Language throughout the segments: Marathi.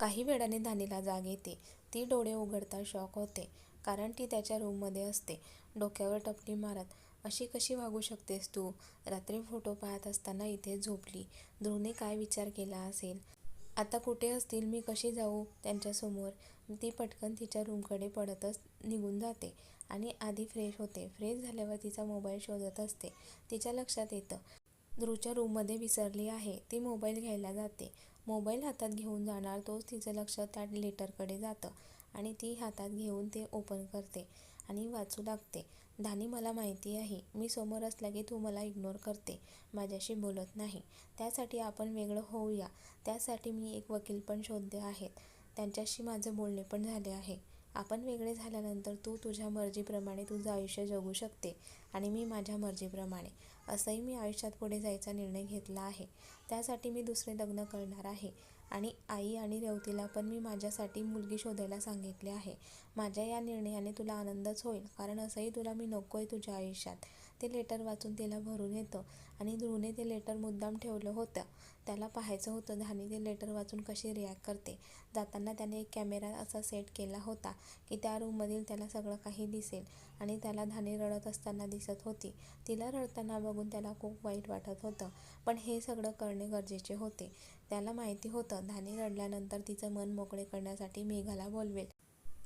काही वेळाने धानीला जाग येते. ती डोळे उघडताच शॉक होते. कारण ती त्याच्या रूममध्ये असते. डोक्यावर टपली मारत, अशी कशी वागू शकतेस तू? रात्री फोटो पाहत असताना इथेच झोपली. ध्रुवने काय विचार केला असेल? आता कुठे असतील? मी कशी जाऊ त्यांच्यासमोर? ती पटकन तिच्या रूमकडे पळतच निघून जाते आणि आधी फ्रेश होते. फ्रेश झाल्यावर तिचा मोबाईल शोधत असते. तिच्या लक्षात येतं, ध्रुवच्या रूममध्ये विसरली आहे. ती मोबाईल घ्यायला जाते. मोबाईल हातात घेऊन जाणार तोच तिचं लक्ष त्या लेटरकडे जातं आणि ती हातात घेऊन ते ओपन करते आणि वाचू लागते. धानी मला माहिती आहे, मी समोर असला की तू मला इग्नोर करते, माझ्याशी बोलत नाही. त्यासाठी आपण वेगळं होऊया. त्यासाठी मी एक वकील पण शोधले आहेत. त्यांच्याशी माझं बोलणे पण झाले आहे. आपण वेगळे झाल्यानंतर तू तुझ्या मर्जीप्रमाणे तुझं आयुष्य जगू शकते आणि मी माझ्या मर्जीप्रमाणे. असंही मी आयुष्यात पुढे जायचा निर्णय घेतला आहे. त्यासाठी मी दुसरे लग्न करणार आहे आणि आई आणि रेवतीला पण मी माझ्यासाठी मुलगी शोधायला सांगितले आहे. माझ्या या निर्णयाने तुला आनंदच होईल कारण असंही तुला मी नकोय तुझ्या आयुष्यात. ते लेटर वाचून तिला भरून येतं आणि ध्रुवने ते लेटर मुद्दाम ठेवलं होतं. त्याला पाहायचं होतं धानी ते लेटर वाचून कशी रिॲक्ट करते. जाताना त्याने एक कॅमेरा असा सेट केला होता की त्या रूममधील त्याला सगळं काही दिसेल आणि त्याला धानी रडत असताना दिसत होती. तिला रडताना बघून त्याला खूप वाईट वाटत होतं. पण हे सगळं करणे गरजेचे होते. त्याला माहिती होतं धानी रडल्यानंतर तिचं मन मोकळे करण्यासाठी मेघाला बोलवेल.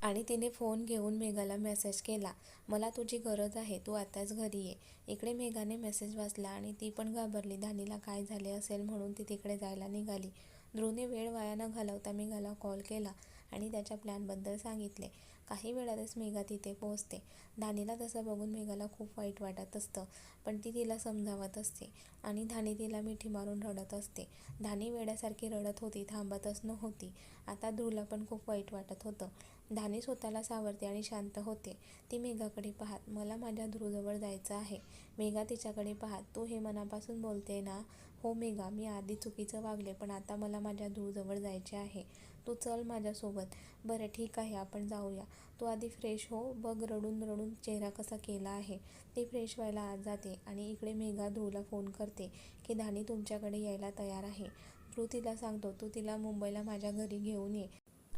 आणि तिने फोन घेऊन मेघाला मेसेज केला, मला तुझी गरज आहे. तू आताच घरी ये. इकडे मेघाने मेसेज वाचला आणि ती पण घाबरली. धानीला काय झाले असेल म्हणून ती तिकडे जायला निघाली. ध्रुवने वेळ वाया न घालवता मेघाला कॉल केला आणि त्याच्या प्लॅनबद्दल सांगितले. काही वेळातच मेघा तिथे पोहोचते. धानीला तसं बघून मेघाला खूप वाईट वाटत असतं. पण ती तिला समजावत असते आणि धानी तिला मिठी मारून रडत असते. धानी वेड्यासारखी रडत होती, थांबतच नव्हती. आता ध्रुवला पण खूप वाईट वाटत होतं. धानी स्वतःला सावरते आणि शांत होते. ती मेघाकडे पाहत, मला माझ्या ध्रुवजवळ जायचं आहे. मेघा तिच्याकडे पाहत, तू हे मनापासून बोलते ना? हो मेघा, मी आधी चुकीचं वागले पण आता मला माझ्या ध्रुवजवळ जायचे आहे. तू चल माझ्यासोबत. बरं ठीक आहे आपण जाऊया. तू आधी फ्रेश हो. बघ रडून रडून चेहरा कसा केला आहे. ते फ्रेश व्हायला आज जाते आणि इकडे मेघा ध्रुवला फोन करते की धानी तुमच्याकडे यायला तयार आहे. ध्रुव तिला सांगतो तू तिला मुंबईला माझ्या घरी घेऊन ये.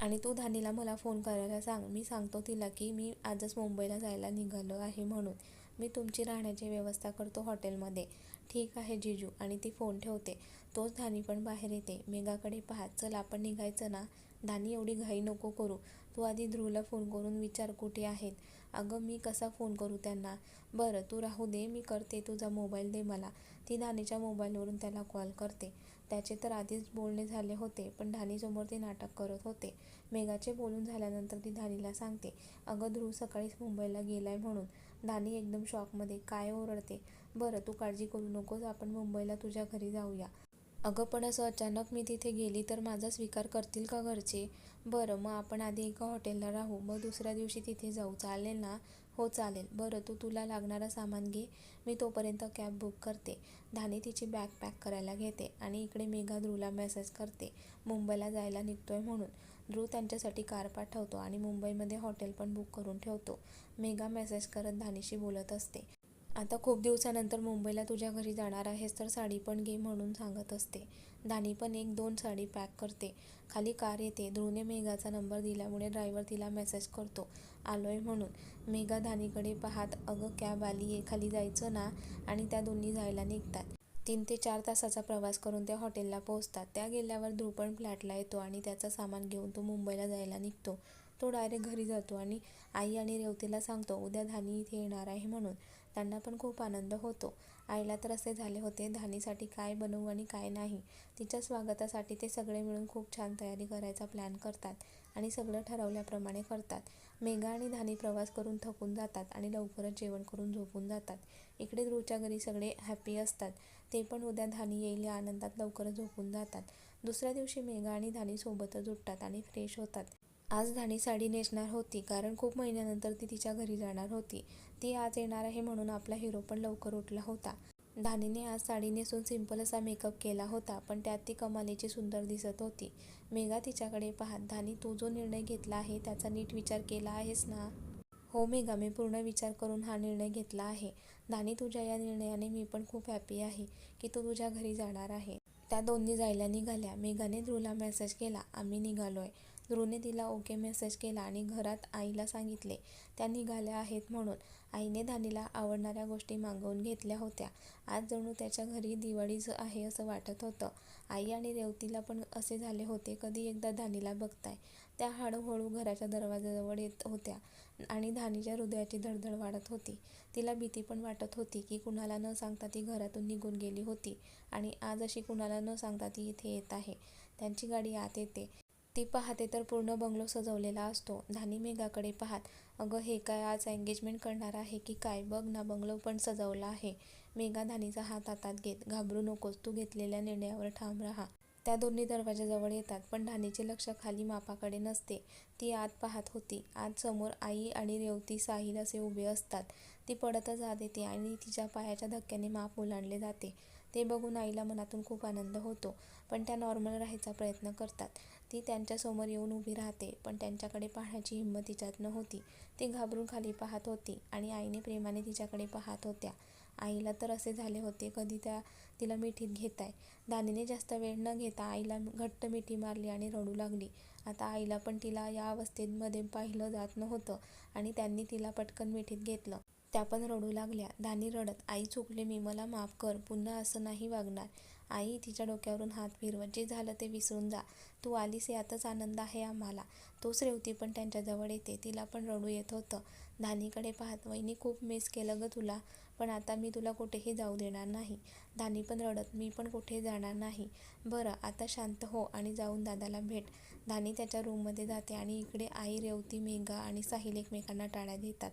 आणि तू धानीला मला फोन करायला सांग. मी सांगतो तिला की मी आजच मुंबईला जायला निघालो आहे म्हणून. मी तुमची राहण्याची व्यवस्था करतो हॉटेलमध्ये. ठीक आहे जिजू आणि ती फोन ठेवते. तोच धानी पण बाहेर येते. मेघाकडे पाहत, चल आपण निघायचं ना? धानी एवढी घाई नको करू. तू आधी ध्रुवला फोन करून विचार कुठे आहेत. अगं मी कसा फोन करू त्यांना? बरं तू राहू दे मी करते तुझा मोबाईल दे मला. ती धानीच्या मोबाईलवरून त्याला कॉल करते. त्याचे तर आधीच बोलणे झाले होते पण धानीसमोर ते नाटक करत होते. मेघाचे बोलून झाल्यानंतर ती धानीला सांगते, अगं ध्रुव सकाळीच मुंबईला गेलाय म्हणून. धानी एकदम शॉकमध्ये, काय ओरडते? बरं तू काळजी करू नकोस आपण मुंबईला तुझ्या घरी जाऊया. अगं पण असं अचानक मी तिथे गेली तर माझा स्वीकार करतील का घरचे? बरं मग आपण आधी एका हॉटेलला राहू मग दुसऱ्या दिवशी तिथे जाऊ. चालेल ना? हो चालेल. बरं तू तुला लागणारं सामान घे. मी तोपर्यंत कॅब बुक करते. धानी तिची बॅग पॅक करायला घेते आणि इकडे मेघा ध्रुवला मेसेज करते मुंबईला जायला निघतोय म्हणून. ध्रुव त्यांच्यासाठी कार पाठवतो आणि मुंबईमध्ये हॉटेल पण बुक करून ठेवतो. मेघा मेसेज करत धानीशी बोलत असते. आता खूप दिवसानंतर मुंबईला तुझ्या घरी जाणार आहेस तर साडी पण घे म्हणून सांगत असते. धानी पण एक दोन साडी पॅक करते. खाली कार येते. ध्रुवने मेघाचा नंबर दिल्यामुळे ड्रायव्हर तिला मेसेज करतो आलोय म्हणून. मेघा धानीकडे पाहत, अगं कॅब आली आहे खाली जायचं ना? आणि त्या दोन्ही जायला निघतात. तीन ते चार तासाचा प्रवास करून त्या हॉटेलला पोहोचतात. त्या गेल्यावर ध्रुपण फ्लॅटला येतो आणि त्याचं सामान घेऊन तो मुंबईला जायला निघतो. तो डायरेक्ट घरी जातो आणि आई आणि रेवतीला सांगतो उद्या धानी इथे येणार आहे म्हणून. त्यांना पण खूप आनंद होतो. आईला तर असे झाले होते धानीसाठी काय बनवू आणि काय नाही. तिच्या स्वागतासाठी ते सगळे मिळून खूप छान तयारी करायचा प्लॅन करतात आणि सगळं ठरवल्याप्रमाणे करतात. मेघा आणि धानी प्रवास करून थकून जातात आणि लवकरच जेवण करून झोपून जातात. इकडे ध्रुवच्या घरी सगळे हॅपी असतात. ते पण उद्या धानी येईल या आनंदात लवकरच झोपून जातात. दुसऱ्या दिवशी मेघा आणि धानी सोबतच उठतात आणि फ्रेश होतात. आज धानी साडी नेसणार होती कारण खूप महिन्यानंतर ती तिच्या घरी जाणार होती. ती आज येणार आहे म्हणून आपला हिरो पण लवकर उठला होता. धानीने आज साडी नेसून सिंपल असा मेकअप केला होता पण त्यात ती कमालीची सुंदर दिसत होती. मेघा तिच्याकडे पाहत, धानी तू जो निर्णय घेतला आहे त्याचा नीट विचार केला आहेस ना? हो मेघा मी पूर्ण विचार करून हा निर्णय घेतला आहे. धानी तुझ्या या निर्णयाने मी पण खूप हॅपी आहे की तू तुझ्या घरी जाणार आहे. त्या दोन्ही जायला निघाल्या मेघाने ध्रुवला मेसेज केला आम्ही निघालोय ध्रुवने तिला ओके मेसेज केला आणि घरात आईला सांगितले. त्या निघाल्या आहेत म्हणून. आईने धानीला आवडणाऱ्या गोष्टी मागवून घेतल्या होत्या. आज जणू त्याच्या घरी दिवाळीच आहे असं वाटत होतं. आई आणि रेवतीला पण असे झाले होते कधी एकदा धानीला बघताय. त्या हळूहळू घराच्या दरवाजाजवळ येत होत्या आणि धानीच्या हृदयाची धडधड वाढत होती. तिला भीती पण वाटत होती की कुणाला न सांगता ती घरातून निघून गेली होती आणि आज अशी कुणाला न सांगता ती इथे येत आहे. त्यांची गाडी आत येते. ती पाहते तर पूर्ण बंगलो सजवलेला असतो. धानी मेघाकडे पाहत अगं हे काय आज एंगेजमेंट करणार आहे की काय? बघ ना बंगलो पण सजवला आहे. मेघा धानीचा हात हातात घेत घाबरू नकोस तू घेतलेल्या निर्णयावर ठाम राहा. त्या दोन्ही दरवाजाजवळ येतात पण धानीचे लक्ष खाली मापाकडे नसते. ती आत पाहत होती. आज समोर आई आणि रेवती साहिल असे उभे असतात. ती पडतच आत येते आणि तिच्या पायाच्या धक्क्याने माप ओलांडले जाते. ते बघून आईला मनातून खूप आनंद होतो पण त्या नॉर्मल राहायचा प्रयत्न करतात. ती त्यांच्यासमोर येऊन उभी राहते पण त्यांच्याकडे पाहण्याची हिंमत तिच्यात नव्हती. ती घाबरून खाली पाहत होती आणि आईने प्रेमाने तिच्याकडे पाहत होत्या. आईला तर असे झाले होते कधी त्या तिला मिठीत घेताय. दानीने जास्त वेळ न घेता आईला घट्ट मिठी मारली आणि रडू लागली. आता आईला पण तिला या अवस्थेमध्ये पाहिलं जात नव्हतं आणि त्यांनी तिला पटकन मिठीत घेतलं. त्या पण रडू लागल्या. दानी रडत आई चुकले मी मला माफ कर पुन्हा असं नाही वागणार. आई तिच्या डोक्यावरून हात फिरवत जे झालं ते विसरून जा. तू आलीस यातच आनंद आहे आम्हाला. तोच रेवती पण त्यांच्याजवळ येते. तिला पण रडू येत होतं. धानीकडे पाहत वहिनी खूप मिस केलं गं तुला. पण आता मी तुला कुठेही जाऊ देणार नाही. धानी पण रडत मी पण कुठे जाणार नाही. बरं आता शांत हो आणि जाऊन दादाला भेट. धानी त्याच्या रूममध्ये जाते आणि इकडे आई रेवती मेघा आणि साहिल एकमेकांना टाळ्या देतात.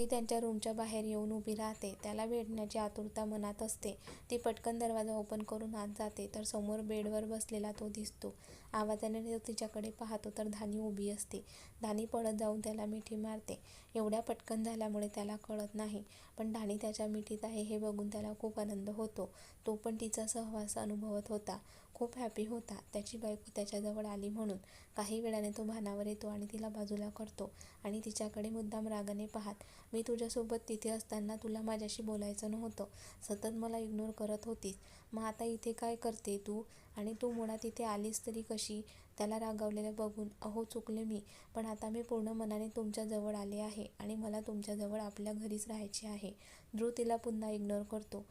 ती त्यांच्या रूमच्या बाहेर येऊन उभी राहते. त्याला भेटण्याची आतुरता मनात असते. ती पटकन दरवाजा ओपन करून आत जाते तर समोर बेडवर बसलेला तो दिसतो. आवाजाने तो तिच्याकडे पाहतो तर धानी उभी असते. धानी पळत जाऊन त्याला मिठी मारते. एवढ्या पटकन झाल्यामुळे त्याला कळत नाही पण धानी त्याच्या मिठीत आहे हे बघून त्याला खूप आनंद होतो. तो पण तिचा सहवास अनुभवत होता. खूप हॅपी होता. त्याची बायको त्याच्याजवळ आली म्हणून. काही वेळाने तो भानावर येतो आणि तिला बाजूला करतो आणि तिच्याकडे मुद्दाम रागाने पाहत मी तुझ्यासोबत तिथे असताना तुला माझ्याशी बोलायचं नव्हतं. सतत मला इग्नोर करत होतीस. मग आता इथे काय करते तू? आणि तू मुळात इथे आलीस तरी कशी त्याला रागावलेलं बघून अहो चुकले मी. पण आता मी पूर्ण मनाने तुमच्याजवळ आले आहे आणि मला तुमच्याजवळ आपल्या घरीच राहायचे आहे. ध्रुव तिला पुन्हा इग्नोर करतो.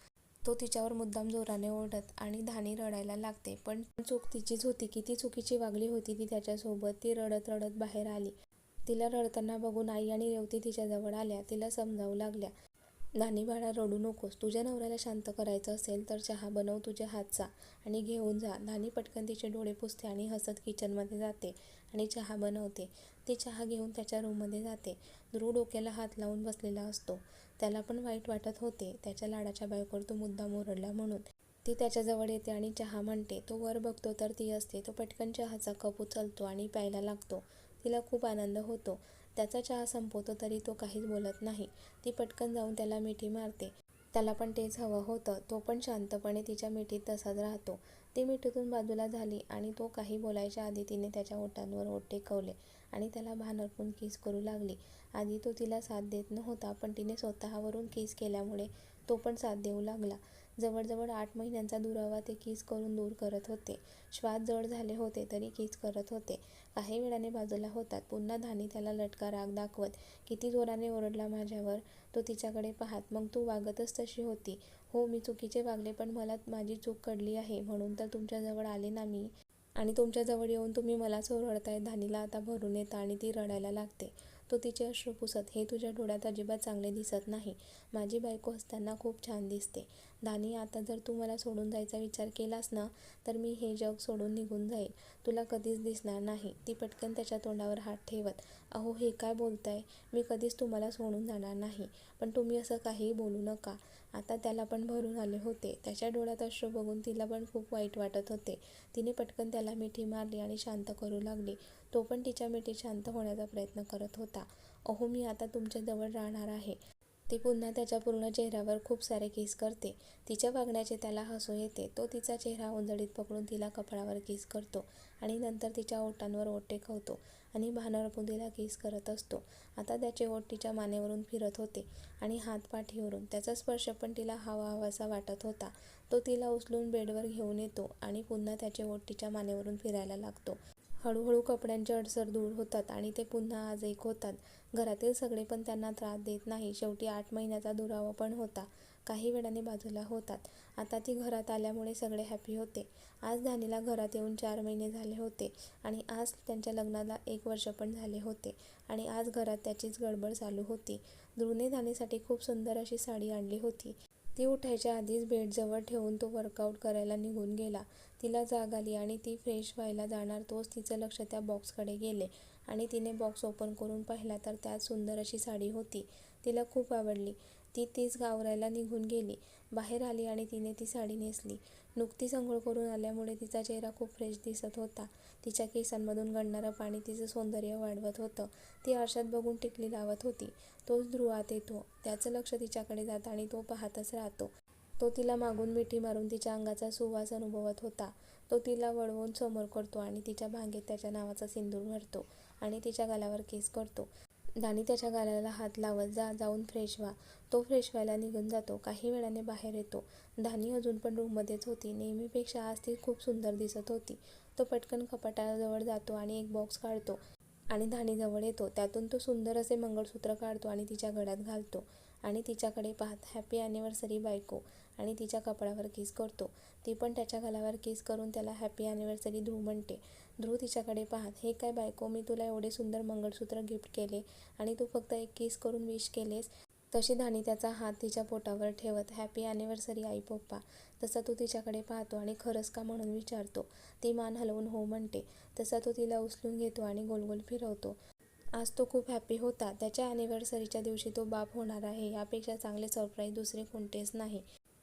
तो तिच्यावर मुद्दाम जोराने ओरडत आणि धानी रडायला लागते. पण चूक तिचीच होती किती चुकीची वागली होती ती त्याच्यासोबत ती रडत रडत बाहेर आली. तिला रडताना बघून आई आणि रेवती तिच्याजवळ आल्या. तिला समजावू लागल्या नानी बाळा रडू नकोस. तुझ्या नवऱ्याला शांत करायचं असेल तर चहा बनव तुझ्या हातचा आणि घेऊन जा. नानी पटकन तिचे डोळे पुसते आणि हसत किचनमध्ये जाते आणि चहा बनवते. ती चहा घेऊन त्याच्या रूममध्ये जाते. ध्रुव डोक्याला हात लावून बसलेला असतो. त्याला पण वाईट वाटत होते. त्याच्या लाडाच्या बायकोवर तो मुद्दाम ओरडला म्हणून. ती त्याच्याजवळ येते आणि चहा म्हणते. तो वर बघतो तर ती असते. तो पटकन चहाचा कप उचलतो आणि प्यायला लागतो. तिला खूप आनंद होतो. त्याचा चहा संपवतो तरी तो काहीच बोलत नाही. ती पटकन जाऊन त्याला मिठी मारते. त्याला पण तेच हवं होतं. तो पण शांतपणे तिच्या मिठीत तसाच राहतो. ती मिठीतून बाजूला झाली आणि तो काही बोलायच्या आधी तिने त्याच्या ओठांवर ओठ टेकवले आणि त्याला भानरपून किस करू लागली. आधी तो तिला साथ देत नव्हता पण तिने स्वतःवरून किस केल्यामुळे तो पण साथ देऊ लागला. जवळजवळ आठ महिन्यांचा दुरावा ते किस करून दूर करत होते. श्वास जड झाले होते तरी किस करत होते. काही वेळाने बाजूला होतात. पुन्हा धानी त्याला लटका राग दाखवत किती जोराने ओरडला माझ्यावर. तो तिच्याकडे पाहत मग तू वागतच तशी होती. हो मी चुकीचे वागले पण मला माझी चूक कळली आहे. म्हणून तर तुमच्याजवळ आले ना मी. आणि तुमच्याजवळ येऊन तुम्ही मलाच ओरडताय. धानीला आता भरून येतं आणि ती रडायला लागते. तो तिचे अश्रू पुसत हे तुझ्या डोळ्यात अजिबात चांगले दिसत नाही. माझी बायको असताना खूप छान दिसते. दानी आता जर तू मला सोडून जायचा विचार केलास ना तर मी हे जग सोडून निघून जाईल तुला कधीच दिसणार नाही. ती पटकन त्याच्या तोंडावर हात ठेवत अहो हे काय बोलताय? मी कधीच तुम्हाला सोडून जाणार नाही. पण तुम्ही असं काहीही बोलू नका. आता त्याला पण भरून आले होते. त्याच्या डोळ्यात अश्रू बघून तिला पण खूप वाईट वाटत होते. तिने पटकन त्याला मिठी मारली आणि शांत करू लागली. तो पण तिच्या मिठी शांत होण्याचा प्रयत्न करत होता. अहो मी आता तुमच्याजवळ राहणार आहे. ती पुन्हा त्याच्या पूर्ण चेहऱ्यावर खूप सारे किस करते. तिच्या वागण्याचे त्याला हसू येते. तो तिचा चेहरा उंजळीत पकडून तिला कपाळावर किस करतो आणि नंतर तिच्या ओठांवर ओठ टेकवतो आणि भानरपून तिला किस करत असतो. आता त्याचे ओठ तिच्या मानेवरून फिरत होते आणि हात पाठीवरून. त्याचा स्पर्श पण तिला हवा हवासा वाटत होता. तो तिला उचलून बेडवर घेऊन येतो आणि पुन्हा त्याचे ओठ तिच्या मानेवरून फिरायला लागतो. हळूहळू कपड्यांचे अडसर दूर होतात आणि ते पुन्हा आज एक होतात. घरातील सगळे पण त्यांना त्रास देत नाही. शेवटी आठ महिन्याचा दुरावा पण होता. काही वेळाने बाजूला होतात. आता ती घरात आल्यामुळे सगळे हॅपी होते. आज धानीला घरात येऊन चार महिने झाले होते आणि आज त्यांच्या लग्नाला एक वर्ष पण झाले होते आणि आज घरात त्याचीच गडबड चालू होती. ध्रुवने धानीसाठी खूप सुंदर अशी साडी आणली होती. ती उठायच्या आधीच बेडजवळ ठेवून तो वर्कआउट करायला निघून गेला. तिला जाग आली आणि ती फ्रेश व्हायला जाणार तोच तिचं लक्ष त्या बॉक्सकडे गेले. आणि तिने बॉक्स ओपन करून पाहिला तर त्यात सुंदर अशी साडी होती. तिला खूप आवडली. ती तीच गावरायला निघून गेली. बाहेर आली आणि तिने ती साडी नेसली. नुकतीच अंघोळ करून आल्यामुळे तिचा चेहरा खूप फ्रेश दिसत होता. तिच्या केसांमधून गळणारं पाणी तिचं सौंदर्य वाढवत होतं. ती आरशात बघून टिकली लावत होती. तोच ध्रुवात येतो. त्याचं लक्ष तिच्याकडे जातं आणि तो पाहतच राहतो. तो तिला मागून मिठी मारून तिच्या अंगाचा सुवास अनुभवत होता. तो तिला वळवून समोर करतो आणि तिच्या भांगेत त्याच्या नावाचा सिंदूर भरतो आणि तिच्या गालावर केस करतो. दानी त्याच्या गालाला हात लावत जा जाऊन फ्रेश व्हा. तो फ्रेश व्हायला निघून जातो. काही वेळाने बाहेर येतो. दानी अजून पण रूममध्येच होती. नेहमीपेक्षा आज ती खूप सुंदर दिसत होती. तो पटकन कपाटाजवळ जातो आणि एक बॉक्स काढतो आणि धाणीजवळ येतो. त्यातून तो सुंदर असे मंगळसूत्र काढतो आणि तिच्या गळ्यात घालतो आणि तिच्याकडे पाहत हॅपी ॲनिव्हर्सरी बायको आणि तिच्या कपाळावर किस करतो. ती पण त्याच्या गलावर किस करून त्याला हॅपी ॲनिव्हर्सरी ध्रुव म्हणते. ध्रुव तिच्याकडे पाहत हे काय बायको मी तुला एवढे सुंदर मंगळसूत्र गिफ्ट केले आणि तू फक्त एक किस करून विश केलेस तशी धाणी त्याचा हात तिच्या पोटावर ठेवत हॅपी ॲनिव्हर्सरी आई पप्पा. तसा तो तिच्याकडे पाहतो आणि खरंच का म्हणून विचारतो. ती मान हलवून हो म्हणते. तसा तो तिला उचलून घेतो आणि गोलगोल फिरवतो. आज तो खूप हॅपी होता. त्याच्या ॲनिव्हर्सरीच्या दिवशी तो बाप होणार आहे यापेक्षा चांगले सरप्राईज दुसरे कोणतेच नाही.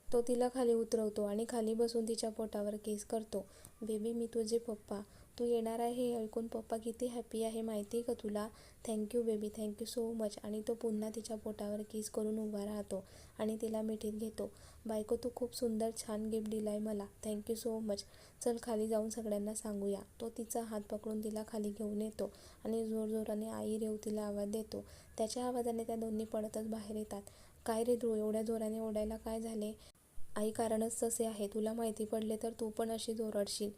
तो तिला खाली उतरवतो आणि खाली बसून तिच्या पोटावर केस करतो. बेबी मी तुझे पप्पा. तू येणार आहे हे ऐकून पप्पा किती हॅपी आहे माहिती आहे का तुला? Thank you baby thank you so much आणि तो पुन्हा तिच्या पोटावर किस करून उभा राहतो आणि तिला मिठीत घेतो. बायको तू खूप सुंदर छान गिफ्ट दिलाय मला. थँक्यू सो मच चल खाली जाऊन सगळ्यांना सांगूया. तो तिचा हात पकडून तिला खाली घेऊन येतो आणि जोरजोराने आई रेव तिला आवाज देतो. त्याच्या आवाजाने त्या दोन्ही पडतच बाहेर येतात. काय रे ध्रुव एवढ्या जोराने ओढायला काय झाले? आई कारणच तसे आहे. तुला माहिती पडले तर तू पण अशी जोरडशील.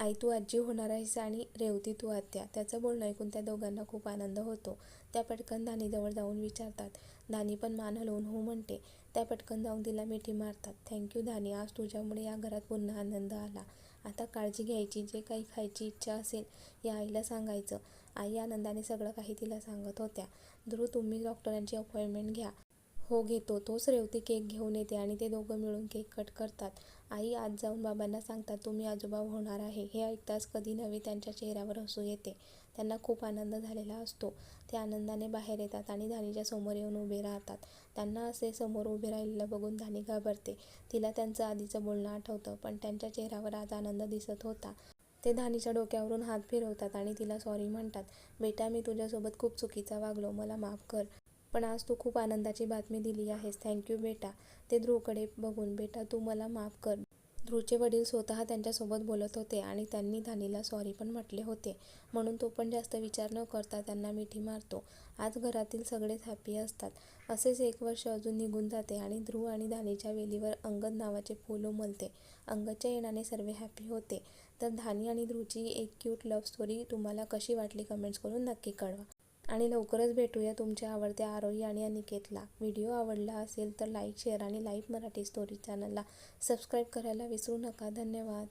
आई तू आजी होणार आहेस आणि रेवती तू आत्या. त्याचं बोलणं ऐकून त्या दोघांना खूप आनंद होतो. त्या पटकन धानीजवळ जाऊन विचारतात. दानी पण मान हलवून हो म्हणते. त्या पटकन जाऊन तिला मिठी मारतात. थँक्यू धानी आज तुझ्यामुळे या घरात पुन्हा आनंद आला. आता काळजी घ्यायची. जे काही खायची इच्छा असेल या आईला सांगायचं. आई आनंदाने सगळं काही तिला सांगत होत्या. ध्रुव तुम्ही डॉक्टरांची अपॉइंटमेंट घ्या. हो घेतो. तोच रेवती केक घेऊन येते आणि ते दोघं मिळून केक कट करतात. आई आज जाऊन बाबांना सांगतात तुम्ही आजोबा होणार आहे. हे ऐकताच कधी नव्हे त्यांच्या चेहऱ्यावर हसू येते. त्यांना खूप आनंद झालेला असतो. ते आनंदाने बाहेर येतात आणि धानीच्या समोर येऊन उभे राहतात. त्यांना असे समोर उभे राहिलेलं बघून धानी घाबरते. तिला त्यांचं आधीचं बोलणं आठवतं पण त्यांच्या चेहऱ्यावर आज आनंद दिसत होता. ते धानीच्या डोक्यावरून हात फिरवतात आणि तिला सॉरी म्हणतात. बेटा मी तुझ्यासोबत खूप चुकीचा वागलो. मला माफ कर. पण आज तू खूप आनंदाची बातमी दिली आहेस. थँक्यू बेटा. ते ध्रुवकडे बघून बेटा तू मला माफ कर. ध्रुवचे वडील स्वतः त्यांच्यासोबत बोलत होते आणि त्यांनी धानीला सॉरी पण म्हटले होते. म्हणून तो पण जास्त विचार न करता त्यांना मिठी मारतो. आज घरातील सगळेच हॅपी असतात. असेच एक वर्ष अजून निघून जाते आणि ध्रुव आणि धानीच्या वेलीवर अंगद नावाचे फूल उमलते. अंगदच्या येण्याने सर्व हॅपी होते. तर धानी आणि ध्रुवची एक क्यूट लव्ह स्टोरी तुम्हाला कशी वाटली कमेंट्स करून नक्की कळवा. आणि लवकरच भेटूया तुमच्या आवडत्या आरोही आणि अनिकेतला. व्हिडिओ आवडला असेल तर लाईक शेअर आणि लाईव्ह मराठी स्टोरी चॅनलला सबस्क्राईब करायला विसरू नका. धन्यवाद.